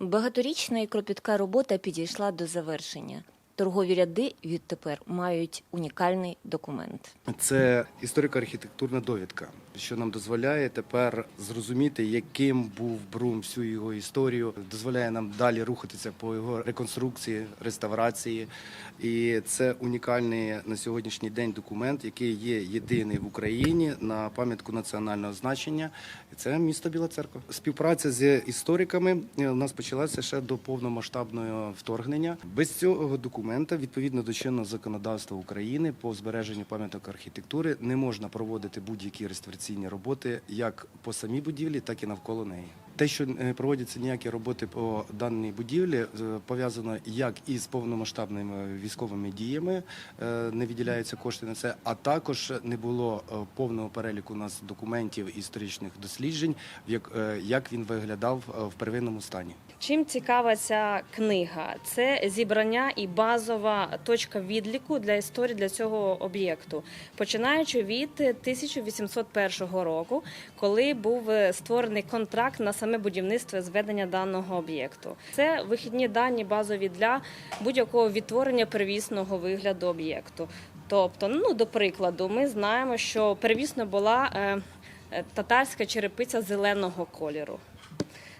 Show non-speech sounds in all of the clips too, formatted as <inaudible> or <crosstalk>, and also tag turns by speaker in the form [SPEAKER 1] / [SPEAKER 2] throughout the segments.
[SPEAKER 1] Багаторічна і кропітка робота підійшла до завершення. Торгові ряди відтепер мають унікальний документ.
[SPEAKER 2] Це історико-архітектурна довідка, що нам дозволяє тепер зрозуміти, яким був Брум всю його історію, дозволяє нам далі рухатися по його реконструкції, реставрації. І це унікальний на сьогоднішній день документ, який є єдиний в Україні на пам'ятку національного значення. Це місто Біла Церква. Співпраця з істориками е, у нас почалася ще до повномасштабного вторгнення. Без цього документа, відповідно до чинного законодавства України по збереженню пам'яток архітектури, не можна проводити будь-які реставраційні роботи як по самій будівлі, так і навколо неї. Те, що не проводяться ніякі роботи по даній будівлі, е, пов'язано як із повномасштабними військовими діями, е, не виділяються кошти на це, а також не було е, повного переліку у нас документів історичних досліджень, як, е, він виглядав е, в первинному стані.
[SPEAKER 3] Чим цікава ця книга? Це зібрання і базова точка відліку для історії для цього об'єкту, починаючи від 1801 року, коли був е, створений контракт на саме будівництво і зведення даного об'єкту. Це вихідні дані базові для будь-якого відтворення первісного вигляду об'єкту. Тобто, ну до прикладу, ми знаємо, що первісно була е, е, татарська черепиця зеленого кольору.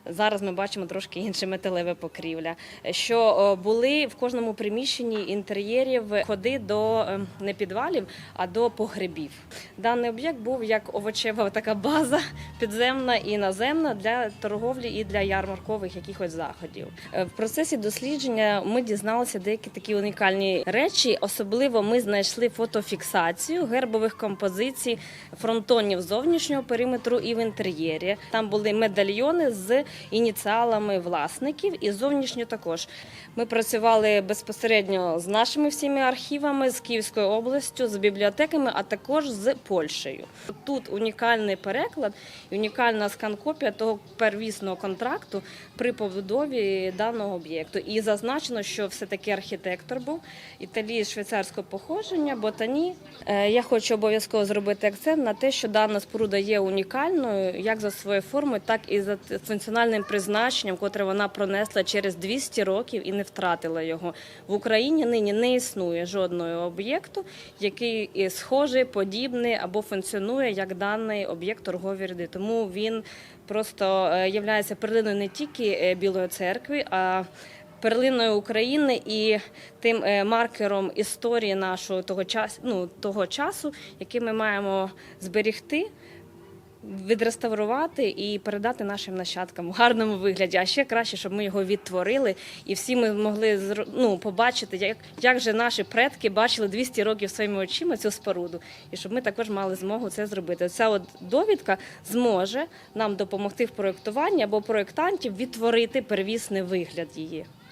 [SPEAKER 3] Зараз ми бачимо трошки інше металеве покрівля. Що е, були в кожному приміщенні інтер'єрів ходи до е, не підвалів, а до погребів. Даний об'єкт був як овочева така база <laughs> підземна і наземна для торговлі і для ярмаркових якихось заходів. Е, В процесі дослідження ми дізналися деякі такі унікальні речі. Особливо ми знайшли фотофіксацію гербових композицій фронтонів зовнішнього периметру і в інтер'єрі. Там були медальйони з ініціалами власників і зовнішньо також. Ми працювали безпосередньо з нашими всіми архівами, з Київською областю, з бібліотеками, а також з Польщею. Тут унікальний переклад і унікальна скан-копія того первісного контракту при побудові даного об'єкту. І зазначено, що все-таки архітектор був італії швейцарського походження, ботані. Е, Я хочу обов'язково зробити акцент на те, що дана споруда є унікальною як за своєю формою, так і за функціональним призначенням, котре вона пронесла через 200 років і не втратила його. В Україні нині не існує жодного об'єкту, який схожий, подібний або функціонує як даний об'єкт торгової ряди. Тому він просто е, являється перлиною не тільки е, Білої церкви, а перлиною України і тим е, маркером історії нашого того часу, ну, того часу, який ми маємо зберегти. Відреставрувати і передати нашим нащадкам в гарному вигляді. А ще краще, щоб ми його відтворили, і всі ми могли ну, побачити, як, як же наші предки бачили 200 років своїми очима цю споруду, і щоб ми також мали змогу це зробити. Ця от довідка зможе нам допомогти в проєктуванні або проєктантів відтворити первісний вигляд її.